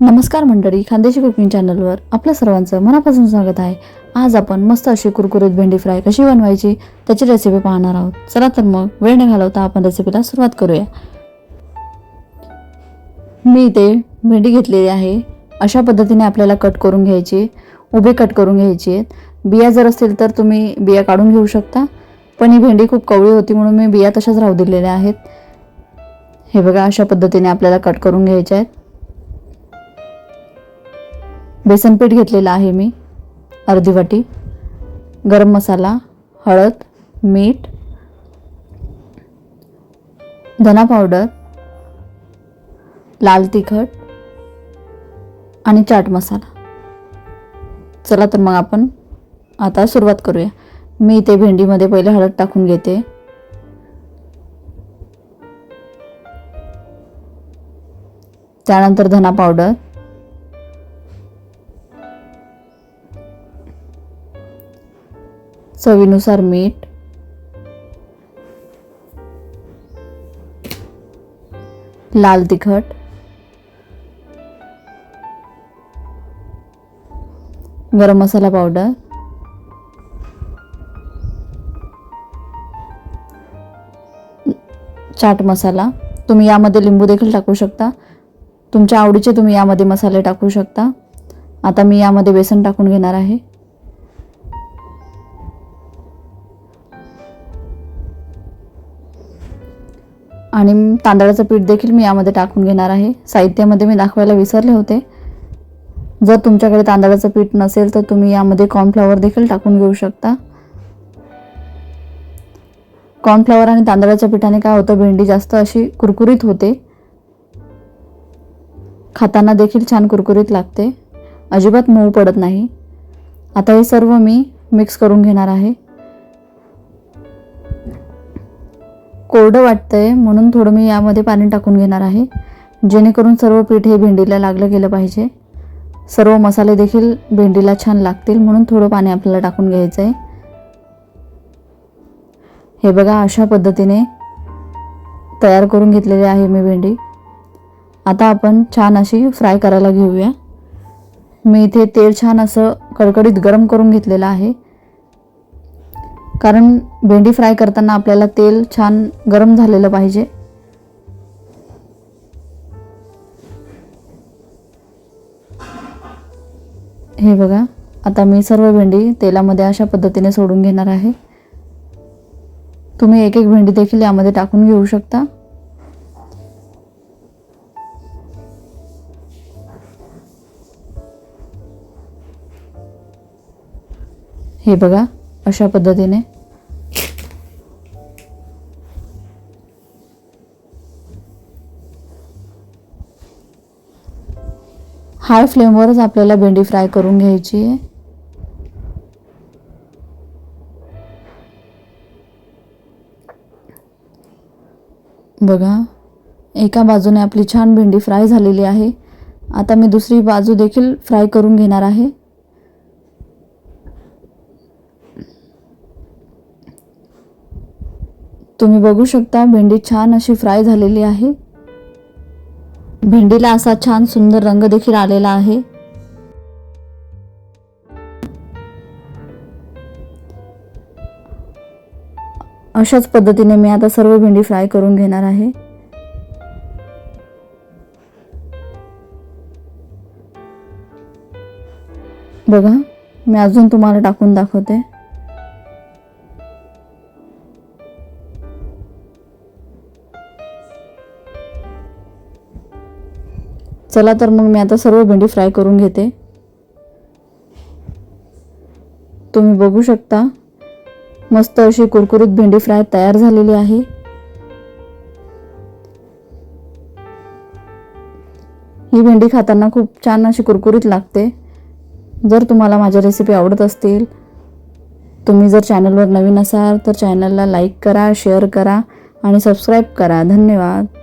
नमस्कार मंडळी खानदेशी कुकिंग चॅनलवर आपल्या सर्वांचं मनापासून स्वागत आहे. आज आपण मस्त अशी कुरकुरीत भेंडी फ्राय कशी बनवायची त्याची रेसिपी पाहणार आहोत. चला तर मग वेळ न घालवता आपण रेसिपीला सुरुवात करूया. मी इथे भेंडी घेतलेली आहे. अशा पद्धतीने आपल्याला कट करून घ्यायची उभे कट करून घ्यायची आहेत. बिया जर असतील तर तुम्ही बिया काढून घेऊ शकता. पण ही भेंडी खूप कवळी होती म्हणून मी बिया तशाच राहू दिलेल्या आहेत. हे बघा अशा पद्धतीने आपल्याला कट करून घ्यायचे आहेत. बेसनपीठ घेतलेलं आहे मी अर्धी वाटी. गरम मसाला हळद मीठ धना पावडर लाल तिखट आणि चाट मसाला. चला तर मग आपण आता सुरुवात करूया. मी इथे भेंडीमध्ये पहिले हळद टाकून घेते. त्यानंतर धना पावडर चवीनुसार मीठ. लाल तिखट. गरम मसाला पावडर. चाट मसाला. तुम्ही यामध्ये लिंबू देखील टाकू शकता. तुमच्या आवडीचे तुम्ही यामध्ये मसाले टाकू शकता. आता मी यामध्ये बेसन टाकून घेणार आहे. आणि तांदळाचं पीठ देखील मी यामध्ये टाकून घेणार आहे. साहित्यामध्ये मी दाखवायला विसरले होते. जर तुमच्याकडे तांदळाचं पीठ नसेल तर तुम्ही यामध्ये कॉर्नफ्लॉवर देखील टाकून घेऊ शकता. कॉर्नफ्लॉवर आणि तांदळाच्या पिठाने काय होतं भेंडी जास्त अशी कुरकुरीत होते. खाताना देखील छान कुरकुरीत लागते. अजिबात मऊ पडत नाही. आता हे सर्व मी मिक्स करून घेणार आहे. कोरडं वाटतंय म्हणून थोडं मी यामध्ये पाणी टाकून घेणार आहे जेणेकरून सर्व पीठ हे भेंडीला लागलं गेलं पाहिजे. सर्व मसाले देखील भेंडीला छान लागतील म्हणून थोडं पाणी आपल्याला टाकून घ्यायचं आहे हे बघा अशा पद्धतीने तयार करून घेतलेली आहे मी भेंडी. आता आपण छान अशी फ्राय करायला घेऊया. मी इथे तेल छान असं कडकडीत गरम करून घेतलेलं आहे. कारण भेंडी फ्राय करताना आपल्याला तेल छान गरम झालेलं पाहिजे. हे बघा आता मी सर्व भेंडी तेलामध्ये अशा पद्धतीने सोडून घेणार आहे. तुम्ही एक एक भेंडी देखील यामध्ये टाकून घेऊ शकता. हे बघा अशा पद्धतीने. हाय फ्लेमवरच आपल्याला भेंडी फ्राय करून घ्यायची आहे. बघा एका बाजूने आपली छान भेंडी फ्राय झालेली आहे. आता मी दुसरी बाजू देखील फ्राय करून घेणार आहे. तुम्ही बघू शकता भेंडी छान अशी फ्राय झालेली आहे. भेंडीला असा छान सुंदर रंग देखील आलेला आहे. अशाच पद्धतीने मी आता सर्व भेंडी फ्राय करून घेणार आहे. बघा मी अजून तुम्हाला टाकून दाखवते. चला तर मग मी आता सर्व भेंडी फ्राय करून घेते. तुम्ही बघू शकता मस्त अशी कुरकुरीत भेंडी फ्राय तयार झालेली आहे. ही भेंडी खाताना खूप छान अशी कुरकुरीत लागते. जर तुम्हाला माझ्या रेसिपी आवडत असतील तुम्ही जर चॅनलवर नवीन असाल तर चॅनलला लाईक करा शेअर करा आणि सबस्क्राईब करा. धन्यवाद.